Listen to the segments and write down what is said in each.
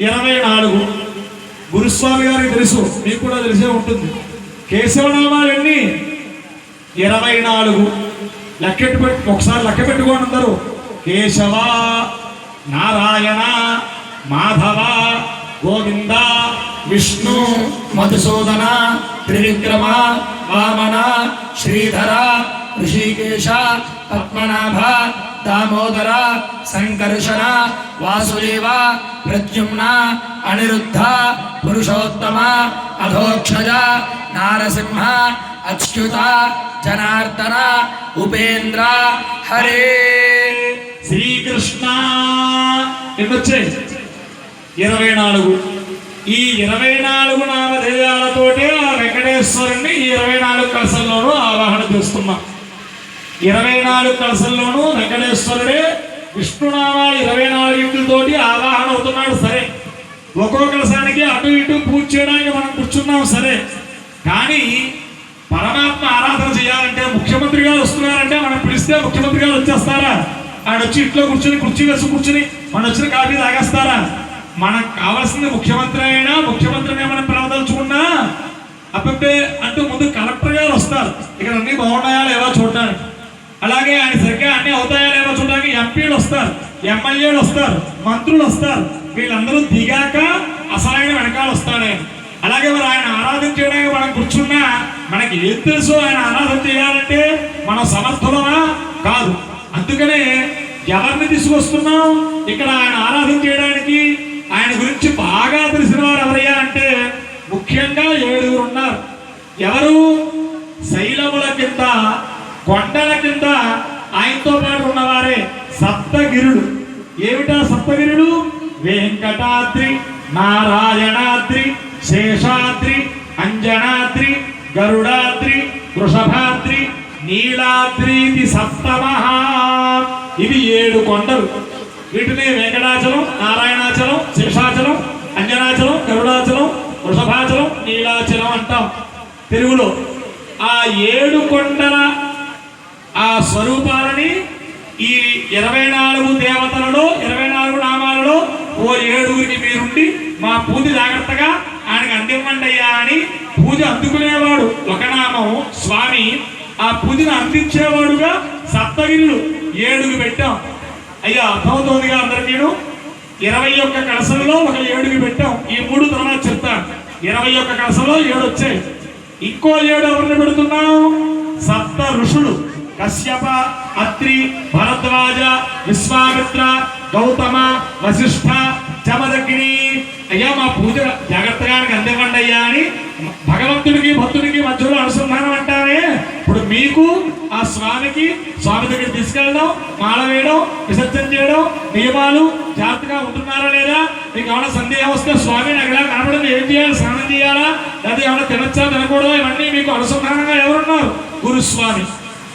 ఇరవై నాలుగు. గురుస్వామి గారికి తెలుసు మీకు కూడా తెలిసే ఉంటుంది. కేశవనామాలన్నీ ఇరవై నాలుగు. లెక్కెట్టు పెట్టి ఒకసారి లెక్క పెట్టుకోండి అందరూ. కేశవ నారాయణ మాధవ గోవింద విష్ణు మధుసూదన త్రివిక్రమ వామన శ్రీధర ఋషికేశ పద్మనాభ దామోదర సంకర్షణ వాసుదేవ ప్రద్యుమ్న అనిరుద్ధ పురుషోత్తమ అధోక్షజ నారసింహ అచ్యుత జనార్దన ఉపేంద్ర హరే శ్రీకృష్ణ. ఎన్ని ఇరవై నాలుగు ఈ ఇరవై నాలుగు నామధేయాలతోటే ఆ వెంకటేశ్వరుణ్ణి ఈ ఇరవై నాలుగు కలసల్లోనూ ఆవాహన చేస్తున్నాం. ఇరవై నాలుగు కలసల్లోనూ వెంకటేశ్వరుడే విష్ణునామాలు ఇరవై నాలుగింటితోటి ఆవాహన అవుతున్నాడు సరే. ఒక్కో కలసానికి అటు ఇటు పూజ చేయడానికి మనం కూర్చున్నాం సరే. కానీ పరమాత్మ ఆరాధన చేయాలంటే ముఖ్యమంత్రి గారు వస్తున్నారంటే మనం పిలిస్తే ముఖ్యమంత్రి గారు వచ్చేస్తారా? ఆడ వచ్చి ఇంట్లో కూర్చుని కుర్చీ వేసి కూర్చుని మన వచ్చిన కాఫీ తాగేస్తారా? మనకు కావాల్సింది ముఖ్యమంత్రి అయినా ముఖ్యమంత్రిని ఏమైనా పిలవదలుచుకున్నా అప్పే అంటూ ముందు కలెక్టర్ గారు వస్తారు. ఇక్కడ అన్ని బాగున్నాయా లేవా చూడడానికి అలాగే ఆయన సరిగ్గా అన్ని అవుతాయా లేదో చూడడానికి ఎంపీలు వస్తారు ఎమ్మెల్యేలు వస్తారు మంత్రులు వస్తారు. వీళ్ళందరూ దిగాక అసలైన వెనకాల వస్తాడు. ఆయన అలాగే మరి ఆయన ఆరాధన చేయడానికి మనం కూర్చున్నా మనకి ఏం తెలుసు ఆయన ఆరాధన చేయాలంటే మన సమర్థులమా? కాదు. అందుకనే ఎవరిని తీసుకొస్తున్నాం? ఇక్కడ ఆయన ఆరాధన చేయడానికి ఆయన గురించి బాగా తెలిసిన వారు ఎవరయ్యా అంటే ముఖ్యంగా ఏడుగురు ఉన్నారు. ఎవరు? శైలముల కింద కొండల ఆయనతో పాటు ఉన్నవారే సప్తగిరుడు. ఏమిటా సప్తగిరుడు? వెంకటాద్రి నారాయణాద్రి శేషాద్రి అంజనాద్రి గరుడాద్రి వృషభాద్రి నీలాద్రీతి సప్తమహ. ఇవి ఏడు కొండలు. వీటిని వెంకటాచలం నారాయణాచలం శేషాచలం అంజనాచలం గరుడాచలం వృషభాచలం నీలాచలం అంటాం. తెలుగులో ఆ ఏడు కొండల ఆ స్వరూపాలని ఈ ఇరవై నాలుగు దేవతలలో ఇరవై నాలుగు నామాలలో ఓ ఏడుగురికి మీరుండి మా పూజ జాగ్రత్తగా ఆయనకు అందివ్వండి అయ్యా అని పూజ అందుకునేవాడు. ఒక నామం స్వామి ఆ పూజను అందించేవాడుగా సప్తగిరులు ఏడుగు పెట్టాం. అయ్యా అర్థమవుతోందిగా అందరికీ ఇరవై ఒక్క కలసంలో ఒక ఏడుగు పెట్టాం. ఈ మూడు తర్వాత చెప్తాను ఇరవై ఒక్క కలసలో ఏడు వచ్చాయి ఇంకో ఏడు ఎవరిని పెడుతున్నాం? సప్త ఋషులు. కశ్యప అత్రి భరద్వాజ విశ్వామిత్ర గౌతమ వశిష్ఠ జమదగ్ని. అయ్యా మా పూజ జాగ్రత్తగా అందివ్వండి అయ్యా అని భగవంతుడికి భక్తుడికి మధ్యలో అనుసంధానం అంటారే. ఇప్పుడు మీకు ఆ స్వామికి స్వామి దగ్గర తీసుకెళ్ళడం మాల వేయడం విసర్జన చేయడం నియమాలు జాగ్రత్తగా ఉంటున్నారా లేదా? మీకు ఏమైనా సందేహం వస్తే స్వామి నాకు ఇలా కనపడింది ఏం చేయాలి? స్నానం చేయాలా? లేదా ఏమైనా తినచ్చా తినకూడదా? ఇవన్నీ మీకు అనుసంధానంగా ఎవరున్నారు? గురుస్వామి.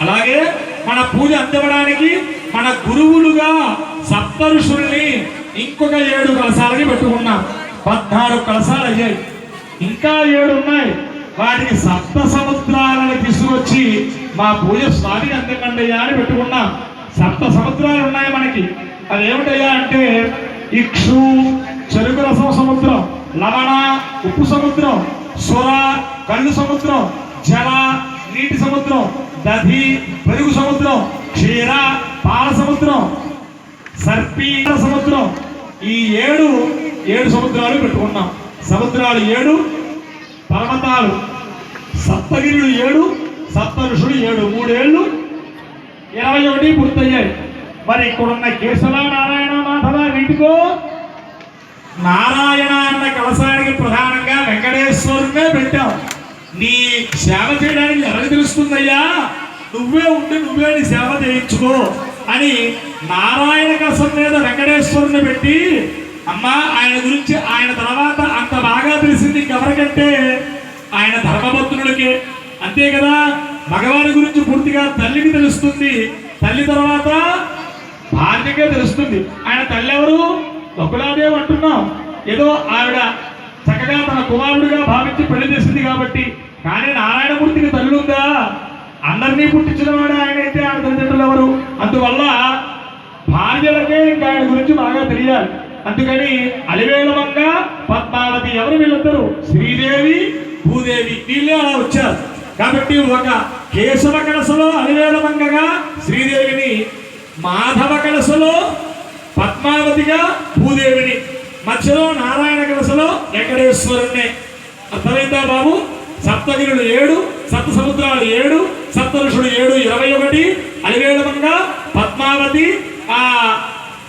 అలాగే మన పూజ అందివ్వడానికి మన గురువులుగా సప్తరుషుల్ని ఇంకొక ఏడు కలసాలకి పెట్టుకున్నాం పద్నాలుగు కలశాలు అయ్యాయి. ఇంకా ఏడు ఉన్నాయి. వాటికి సప్త సముద్రాలను తీసుకొచ్చి మా పూజ స్వామికి అందివ్వండియ్యా అని పెట్టుకున్నాం. సప్త సముద్రాలు ఉన్నాయి మనకి. అది ఏమిటయ్యా అంటే ఇక్షు చెరుకు రసం సముద్రం లవణ ఉప్పు సముద్రం సుర కళ్ళు సముద్రం జల నీటి సముద్రం దధి పెరుగు సముద్రం క్షీర పాల సముద్రం సర్పీల సముద్రం. ఈ ఏడు ఏడు సముద్రాలు పెట్టుకున్నాం. సముద్రాలు ఏడు పర్వతాలు సప్తగిరులు ఏడు సప్తరుషుడు ఏడు. మూడేళ్ళు ఇరవై ఒకటి పూర్తయ్యాయి. మరి ఇక్కడున్న కేశవ నారాయణ మాధవ వీటికో నారాయణ అన్న కలసానికి ప్రధానంగా వెంకటేశ్వరునే పెట్టాం. నీ సేవ చేయడానికి ఎవరికి తెలుస్తుందయ్యా? నువ్వే ఉండి నువ్వే నీ సేవ చేయించుకో అని నారాయణ కసం మీద వెంకటేశ్వరుని పెట్టి అమ్మా ఆయన గురించి ఆయన తర్వాత అంత బాగా తెలిసింది ఇంకెవరికంటే ఆయన ధర్మభక్తుడికే అంతే కదా? మగవారి గురించి పూర్తిగా తల్లికి తెలుస్తుంది. తల్లి తర్వాత భార్యకే తెలుస్తుంది. ఆయన తల్లి ఎవరు బకులాదేవి అంటున్నాం. ఏదో ఆవిడ చక్కగా తన కుమారుడిగా భావించి పెళ్ళి చేసింది కాబట్టి కానీ నారాయణమూర్తికి తల్లి ఉందా అందరినీ పుట్టించిన వాడు ఆయన అయితే ఆయన తల్లిదండ్రులు ఎవరు? అందువల్ల భార్యలకే ఇంకా ఆయన గురించి బాగా తెలియాలి. అందుకని అలివేలమంగ పద్మావతి ఎవరు వీళ్ళందరూ శ్రీదేవి భూదేవి వీళ్ళే అలా వచ్చారు. కాబట్టి ఒక కేశవ కలసలో అలివేలమంగగా శ్రీదేవిని మాధవ కలసలో పద్మావతిగా భూదేవిని. మధ్యలో నారాయణ కలసలో వెంకటేశ్వరుణ్ణి. అర్థమైందా బాబు? సప్తగిరులు ఏడు సప్త సముద్రాలు ఏడు సప్త ఏడు ఇరవై ఒకటి అలివేలమంగా పద్మావతి ఆ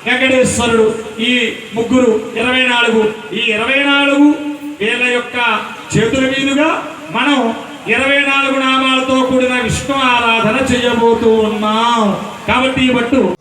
వెంకటేశ్వరుడు ఈ ముగ్గురు ఇరవై నాలుగు. ఈ ఇరవై నాలుగు వీళ్ళ యొక్క చేతుల మీదుగా మనం ఇరవై నాలుగు నామాలతో కూడిన విష్ణు ఆరాధన చేయబోతూ ఉన్నాం. కాబట్టి బట్టు